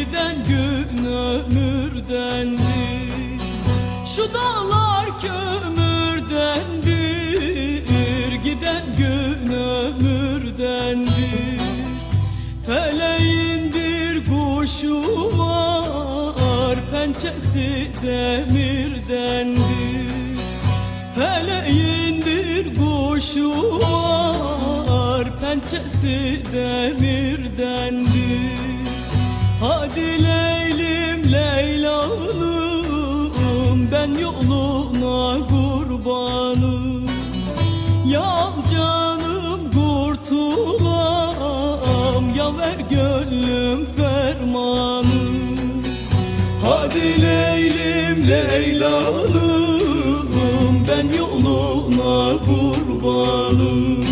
Giden gün ömürdendir Şu dağlar kömürdendir Giden gün ömürdendir Feleğindir kuşu var Pençesi demirdendir Feleğindir kuşu var Pençesi demirdendir Hadi Leylim Leylalım Ben yoluna kurbanım Ya canım kurtulam Ya ver gönlüm fermanı. Hadi Leylim Leylalım Ben yoluna kurbanım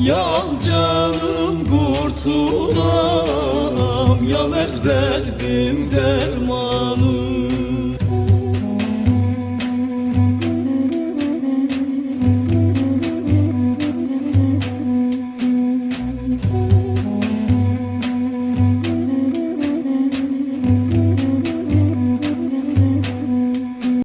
Ya canım kurtulam Ya ver derdim dermanı